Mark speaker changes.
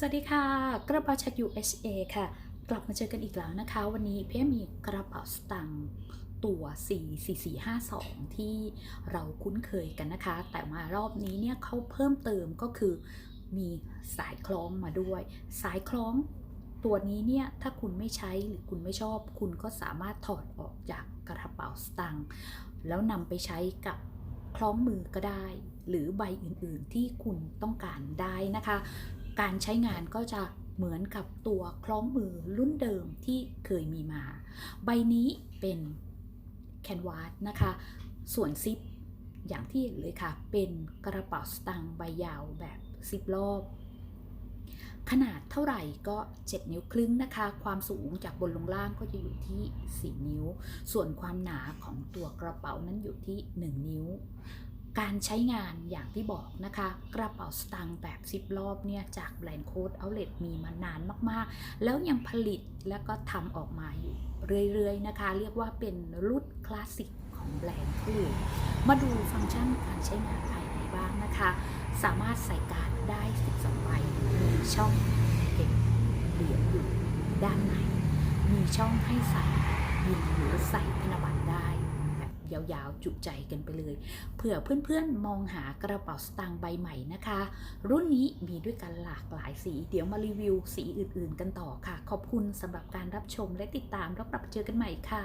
Speaker 1: สวัสดีค่ะ กระเป๋าจาก USA ค่ะ กลับมาเจอกันอีกแล้วนะคะ วันนี้เพี่มีกระเป๋าสตางค์ตัว 44452 ที่เราคุ้นเคยกันนะคะ แต่มารอบนี้เนี่ยเขาเพิ่มเติมก็คือมีสายคล้องมาด้วย สายคล้องตัวนี้เนี่ยถ้าคุณไม่ใช้หรือคุณไม่ชอบ คุณก็สามารถถอดออกจากกระเป๋าสตางค์แล้วนำไปใช้กับคล้องมือก็ได้ หรือใบอื่นๆที่คุณต้องการได้นะคะ การใช้งานก็จะเหมือนกับตัวคล้องมือรุ่นเดิมที่เคยมีมา ใบนี้เป็นแคนวาสนะคะ ส่วนซิปอย่างที่เห็นเลยค่ะ เป็นกระเป๋าสตางค์ใบยาวแบบซิปรอบ ขนาดเท่าไหร่ก็ 7 นิ้วครึ่งนะคะ ความสูงจากบนลงล่างก็จะอยู่ที่ 4 นิ้ว ส่วนความหนาของตัวกระเป๋านั้นอยู่ที่ 1 นิ้ว การใช้งานอย่างที่บอกนะคะ กระเป๋าสตางค์แบบซิปรอบเนี่ยจากแบรนด์โค้ดเอาเล t มีมานานมากๆ แล้วยังผลิตแล้วก็ทำออกมาอยู่เรื่อยๆนะคะ เรียกว่าเป็นรุ่นคลาสสิกของแบรนด์เขาเลยมาดูฟังก์ชันการใช้งานภายในบ้างนะคะ สามารถใส่การ์ดได้ 12 ใบมีช่องเก็บเหรียญอยู่ด้านในมีช่องให้ใส่บินหรือใส่ธนบัตรได้ ยาวๆ จุใจกันไปเลย เผื่อเพื่อนๆ มองหากระเป๋าสตางค์ใบใหม่นะคะ รุ่นนี้มีด้วยกันหลากหลายสี เดี๋ยวมารีวิวสีอื่นๆ กันต่อค่ะ ขอบคุณสำหรับการรับชมและติดตามแล้วกลับเจอกันใหม่ค่ะ